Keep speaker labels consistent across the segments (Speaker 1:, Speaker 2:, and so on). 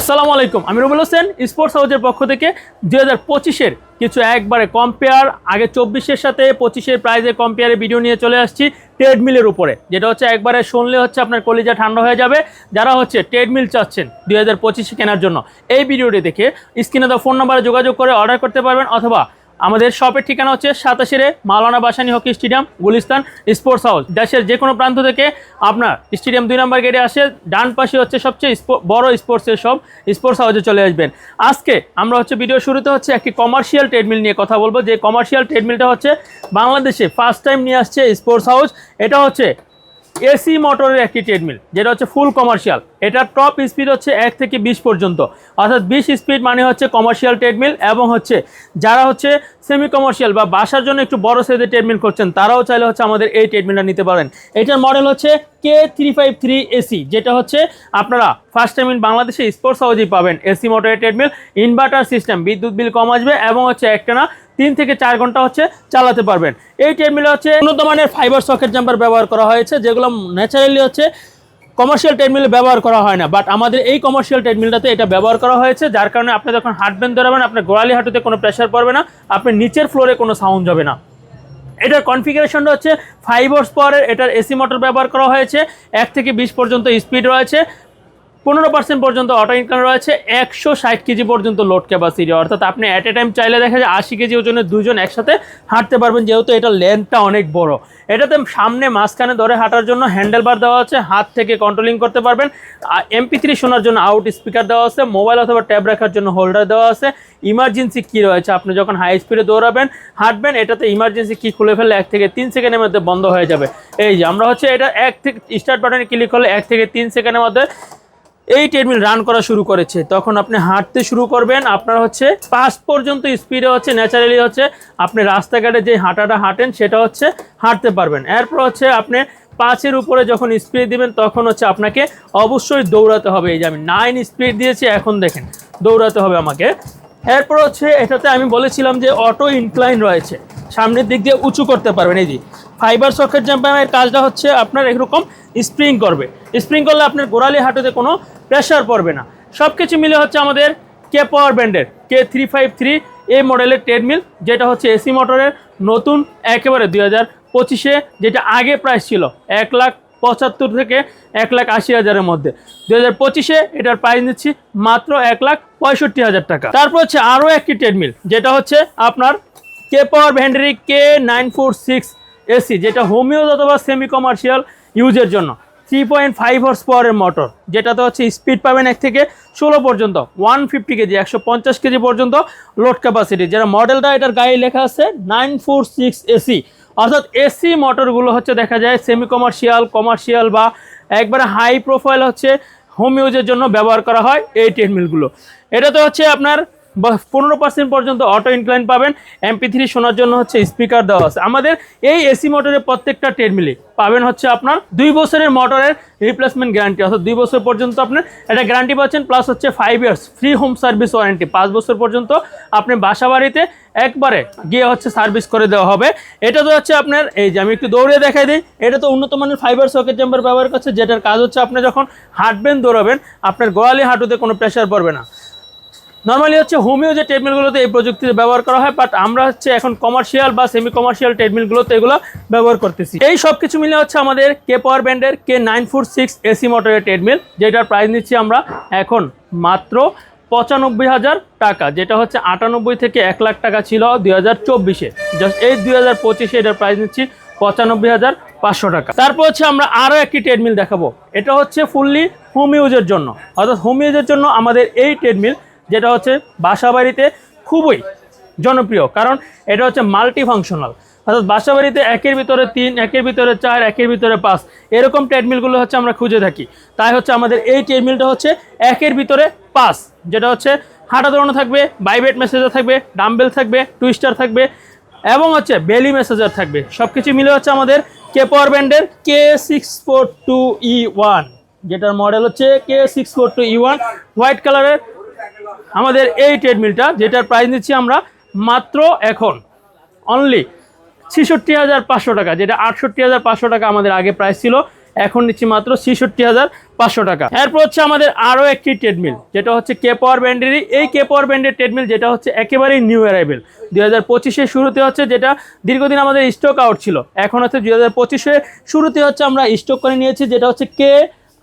Speaker 1: আসসালামু আলাইকুম, আমি রুবুল হোসেন স্পোর্টস হাউজের পক্ষ থেকে দু হাজার পঁচিশের কিছু একবারে কম্পেয়ার আগে চব্বিশের সাথে পঁচিশের প্রাইজে কম্পেয়ারে ভিডিও নিয়ে চলে আসছি ট্রেডমিলের উপরে, যেটা হচ্ছে একবারে শুনলে হচ্ছে আপনার কলিজা ঠান্ডা হয়ে যাবে। যারা হচ্ছে ট্রেডমিল চাচ্ছেন দুই হাজার পঁচিশে কেনার জন্য, এই ভিডিওটি দেখে স্ক্রিনে দেওয়া ফোন নাম্বারে যোগাযোগ করে অর্ডার করতে পারবেন অথবা আমাদের শপের ঠিকানা হচ্ছে সাতাশেরে Maulana Bhashani hockey stadium, Gulistan sports house. দেশের যে কোনো প্রান্ত থেকে আপনার স্টেডিয়াম দুই নম্বর গেটে আসে, ডান পাশে হচ্ছে সবচেয়ে বড় স্পোর্টসের সব স্পোর্টস হাউসে চলে আসবেন। আজকে আমরা হচ্ছে ভিডিও শুরুতে হচ্ছে একটি কমার্শিয়াল ট্রেডমিল নিয়ে কথা বলব। যে কমার্শিয়াল ট্রেডমিলটা হচ্ছে বাংলাদেশে ফার্স্ট টাইম নিয়ে আসছে স্পোর্টস হাউস। এটা হচ্ছে এসি মোটরের একটি ট্রেডমিল যেটা হচ্ছে ফুল কমার্শিয়াল এটার টপ স্পিড হচ্ছে এক থেকে বিশ পর্যন্ত। অর্থাৎ বিশ স্পিড মানে হচ্ছে কমার্শিয়াল ট্রেডমিল এবং হচ্ছে যারা হচ্ছে সেমি কমার্শিয়াল বা বাসার জন্য একটু বড় সাইজের ট্রেডমিল করছেন, তারাও চাইলে হচ্ছে আমাদের এই ট্রেডমিলটা নিতে পারেন। এটার মডেল হচ্ছে K three five three AC যেটা হচ্ছে আপনারা ফার্স্ট টাইম ইন বাংলাদেশে স্পোর্টস হাউসেই পাবেন। এসি মোটরের ট্রেডমিল ইনভার্টার সিস্টেম বিদ্যুৎ বিল কম আসবে এবং হচ্ছে একটানা তিন থেকে চার ঘণ্টা হচ্ছে চালাতে পারবেন। এই ট্রেডমিলে হচ্ছে উন্নত মানের ফাইবার সকেট জাম্পার ব্যবহার করা হয়েছে, যেগুলো ন্যাচারালি হচ্ছে কমার্শিয়াল ট্রেডমিলে ব্যবহার করা হয় না। বাট আমাদের এই কমার্শিয়াল ট্রেডমিলটাতে এটা ব্যবহার করা হয়েছে, যার কারণে আপনি যখন হাঁটবেন, ধরাবেন, আপনার গোড়ালি হাঁটুতে কোনো প্রেশার পড়বে না, আপনি নিচের ফ্লোরে কোনো সাউন্ড যাবে না। এটার কনফিগারেশনটা হচ্ছে ফাইভ হর্স পাওয়ারের এটার এসি মোটর ব্যবহার করা হয়েছে, এক থেকে বিশ পর্যন্ত স্পিড রয়েছে। পনেরো পার্সেন্ট পর্যন্ত অটো ইনকাম রয়েছে, একশো ষাট কেজি পর্যন্ত লোড ক্যাপাসিটি অর্থাৎ আপনি অ্যাট এ টাইম চাইলে দেখা যায় আশি কেজি ওজনের দুজন একসাথে হাঁটতে পারবেন, যেহেতু এটা লেন্থটা অনেক বড়। এটাতে সামনে মাঝখানে ধরে হাঁটার জন্য হ্যান্ডেল বার দেওয়া আছে, হাত থেকে কন্ট্রোলিং করতে পারবেন। এমপি থ্রি শোনার জন্য আউট স্পিকার দেওয়া আছে মোবাইল অথবা ট্যাব রাখার জন্য হোল্ডার দেওয়া আছে। ইমার্জেন্সি কি রয়েছে, আপনি যখন হাই স্পিডে দৌড়াবেন, হাঁটবেন, এটাতে ইমার্জেন্সি কি খুলে ফেললে এক থেকে তিন সেকেন্ডের মধ্যে বন্ধ হয়ে যাবে। এই যে, আমরা হচ্ছে এটা এক থেকে স্টার্ট বাটনে ক্লিক করলে এক থেকে তিন সেকেন্ডের মধ্যে এই ট্রেডমিল রান করা শুরু করেছে। তখন আপনি হাঁটতে শুরু করবেন, আপনার হচ্ছে পাঁচ পর্যন্ত স্পিডে হচ্ছে ন্যাচারালি হচ্ছে আপনি রাস্তাঘাটে যে হাঁটাটা হাঁটেন, সেটা হচ্ছে হাঁটতে পারবেন। এরপর হচ্ছে আপনি পাঁচের উপরে যখন স্পিড দিবেন, তখন হচ্ছে আপনাকে অবশ্যই দৌড়াতে হবে। এই যে আমি নাইন স্পিড দিয়েছি, এখন দেখেন, দৌড়াতে হবে আমাকে। এরপর হচ্ছে এটাতে আমি বলেছিলাম যে অটো ইনক্লাইন রয়েছে। সামনের দিক দিয়ে উঁচু করতে পারবেন। এই যে ফাইবার সকেট জাম্পারের কাজটা হচ্ছে আপনার এরকম স্প্রিং করবে। স্প্রিং করলে আপনার গোড়ালি হাঁটুতে কোনো প্রেশার পড়বে না। সব কিছু মিলে হচ্ছে আমাদের কে পাওয়ার ব্যান্ডের কে থ্রি ফাইভ থ্রি এই মডেলের ট্রেডমিল যেটা হচ্ছে এসি মোটরের নতুন একেবারে দুই হাজার পঁচিশে, যেটা আগে প্রাইস ছিল এক লাখ পঁচাত্তর থেকে এক লাখ আশি হাজারের মধ্যে। দু হাজার পঁচিশে এটার প্রাইস নিচ্ছি মাত্র এক লাখ পঁয়ষট্টি হাজার টাকা। তারপর হচ্ছে আরও একটি ট্রেডমিল যেটা হচ্ছে আপনার K power ভ্যান্ডারি K nine four six AC, যেটা হোমিওজ অথবা সেমি কমার্শিয়াল ইউজের জন্য। থ্রি পয়েন্ট ফাইভ হর্স পাওয়ারের মোটর যেটাতে হচ্ছে স্পিড পাবেন এক থেকে ষোলো পর্যন্ত ওয়ান ফিফটি কেজি, একশো পঞ্চাশ কেজি পর্যন্ত লোড ক্যাপাসিটি যেটা মডেলটা এটার গায়ে লেখা আছে নাইন ফোর সিক্স এসি অর্থাৎ এসি মোটরগুলো হচ্ছে দেখা যায় সেমি কমার্শিয়াল কমার্শিয়াল বা একবারে হাই প্রোফাইল হচ্ছে হোম ইউজের জন্য ব্যবহার করা হয় এই ট্রেডমিলগুলো এটাতে হচ্ছে আপনার পনেরো পার্সেন্ট পর্যন্ত অটো ইনক্লাইন পাবেন। এমপি থ্রি শোনার জন্য হচ্ছে স্পিকার দেওয়া আছে। আমাদের এই এসি মোটরের প্রত্যেকটা ট্রেডমিলে পাবেন হচ্ছে আপনার দুই বছরের মোটরের রিপ্লেসমেন্ট গ্যারান্টি অর্থাৎ দুই বছর পর্যন্ত আপনার একটা গ্যারান্টি পাচ্ছেন প্লাস হচ্ছে five years free home service warranty পাঁচ বছর পর্যন্ত আপনি বাসা বাড়িতে একবারে গিয়ে হচ্ছে সার্ভিস করে দেওয়া হবে। এটা তো হচ্ছে আপনার, এই যে আমি একটু দৌড়ে দেখাই দিই, এটা তো উন্নত মানের ফাইবার সকেট চেম্বার ব্যবহার করছে, যেটার কাজ হচ্ছে আপনি যখন হাঁটবেন, দৌড়াবেন, আপনার গোয়ালি হাঁটুতে কোনো প্রেশার পড়বে না। নর্মালি হচ্ছে হোমিও যে ট্রেডমিলগুলোতে এই প্রযুক্তিতে ব্যবহার করা হয় বাট আমরা হচ্ছে এখন কমার্শিয়াল বা সেমি কমার্শিয়াল ট্রেডমিলগুলোতে এগুলো ব্যবহার করতেছি। এই সব কিছু মিলে হচ্ছে আমাদের কে পাওয়ার ব্যান্ডের K nine four six AC মোটরের ট্রেডমিল যেটার প্রাইস নিচ্ছি আমরা এখন মাত্র পঁচানব্বই হাজার টাকা, যেটা হচ্ছে আটানব্বই থেকে এক লাখ টাকা ছিল দুই হাজার চব্বিশে। জাস্ট এই দুই হাজার পঁচিশে এটার প্রাইস নিচ্ছি পঁচানব্বই হাজার পাঁচশো টাকা। তারপর হচ্ছে আমরা আরও একটি ট্রেডমিল দেখাবো। এটা হচ্ছে ফুললি হোম ইউজের জন্য। অর্থাৎ হোম ইউজের জন্য আমাদের এই ট্রেডমিল যেটা হচ্ছে বাসা বাড়িতে খুবই জনপ্রিয়, কারণ এটা হচ্ছে মাল্টি ফাংশনাল অর্থাৎ বাসা বাড়িতে একের ভিতরে তিন, একের ভিতরে চার, একের ভিতরে পাঁচ, এরকম ট্রেডমিলগুলো হচ্ছে আমরা খুঁজে থাকি। তাই হচ্ছে আমাদের এই ট্রেডমিলটা হচ্ছে একের ভিতরে পাঁচ, যেটা হচ্ছে হাঁটা দৌড়ানো থাকবে বাইবেট মেসেজার থাকবে ডাম্বেল থাকবে টুইস্টার থাকবে, এবং হচ্ছে বেলি মেসেজার থাকবে। সব কিছু মিলে হচ্ছে আমাদের কে পাওয়ার ব্যান্ডের K six four two E one যেটার মডেল হচ্ছে K six four two E one white কালারের আমাদের এই ট্রেডমিলটা যেটার প্রাইস নিচ্ছি আমরা মাত্র এখন অনলি ছেষট্টি হাজার পাঁচশো টাকা, যেটা আটষট্টি হাজার পাঁচশো টাকা আমাদের আগে প্রাইস ছিল, এখন নিচ্ছি মাত্র ছেষট্টি হাজার পাঁচশো টাকা। এরপর হচ্ছে আমাদের আরও একটি ট্রেডমিল যেটা হচ্ছে কে পাওয়ার ব্যান্ডেরই এই কে পাওয়ার ব্যান্ডের ট্রেডমিল যেটা হচ্ছে একেবারেই নিউ অ্যারাইভেল দুই হাজার পঁচিশের শুরুতে হচ্ছে যেটা দীর্ঘদিন আমাদের স্টক আউট ছিল, এখন হচ্ছে দুই হাজার পঁচিশে শুরুতে হচ্ছে আমরা স্টক করে নিয়েছি, যেটা হচ্ছে কে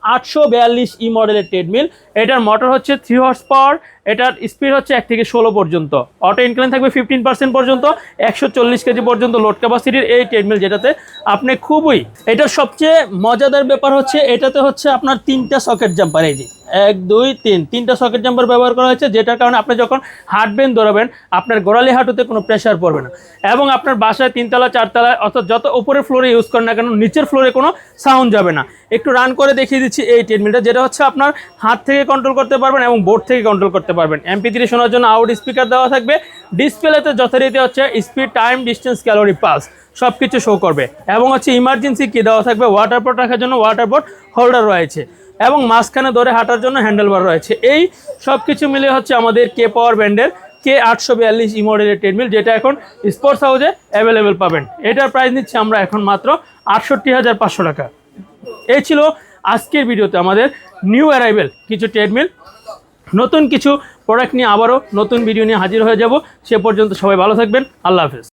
Speaker 1: আটশো বিয়াল্লিশ ই মডেলের ট্রেডমিল এটার মোটর হচ্ছে থ্রি হর্স পাওয়ার এটার স্পিড হচ্ছে এক থেকে ষোলো পর্যন্ত। অটো ইনক্লাইন থাকবে ফিফটিন পার্সেন্ট পর্যন্ত, একশো চল্লিশ কেজি পর্যন্ত লোড ক্যাপাসিটির এই ট্রেডমিল যেটাতে আপনি খুবই, এটার সবচেয়ে মজাদার ব্যাপার হচ্ছে এটাতে হচ্ছে আপনার তিনটা সকেট জাম্পার এই যে এক, দুই, তিন, তিনটা সকেট জাম্পার ব্যবহার করা হয়েছে, যেটার কারণে আপনি যখন হাঁটবেন, দৌড়াবেন, আপনার গোড়ালি হাঁটুতে কোনো প্রেশার পড়বে না। এবং আপনার বাসায় তিনতলা চারতলা অর্থাৎ যত উপরের ফ্লোরে ইউজ করেন না কেন, নিচের ফ্লোরে কোনো সাউন্ড যাবে না। একটু রান করে দেখিয়ে দিচ্ছি এই ট্রেডমিলটা যেটা হচ্ছে আপনার হাত থেকে কন্ট্রোল করতে পারবেন এবং বোর্ড থেকে কন্ট্রোল করতে পারবেন। এমপি থ্রি শোনার জন্য আউট স্পিকার দেওয়া থাকবে। ডিসপ্লেতে যথারীতি হচ্ছে speed time distance calorie pulse সব কিছু শো করবে। এবং হচ্ছে ইমার্জেন্সি কি দেওয়া থাকবে। ওয়াটার পট রাখার জন্য ওয়াটার পট হোল্ডার রয়েছে। এবং মাঝখানে ধরে হাঁটার জন্য হ্যান্ডেলবার রয়েছে। এই সব কিছু মিলে হচ্ছে আমাদের কে পাওয়ার ব্যান্ডের কে আটশো বিয়াল্লিশ ই মডেলের ট্রেডমিল যেটা এখন স্পোর্টস হাউসে অ্যাভেলেবেল পাবেন। এটার প্রাইস নিচ্ছি আমরা এখন মাত্র আটষট্টি হাজার পাঁচশো টাকা। এই ছিল আজকের ভিডিওতে আমাদের নিউ অ্যারাইভেল কিছু ট্রেডমিল নতুন কিছু প্রোডাক্ট নিয়ে আবারও নতুন ভিডিও নিয়ে হাজির হয়ে যাব। সে পর্যন্ত সবাই ভালো থাকবেন। আল্লাহ হাফেজ।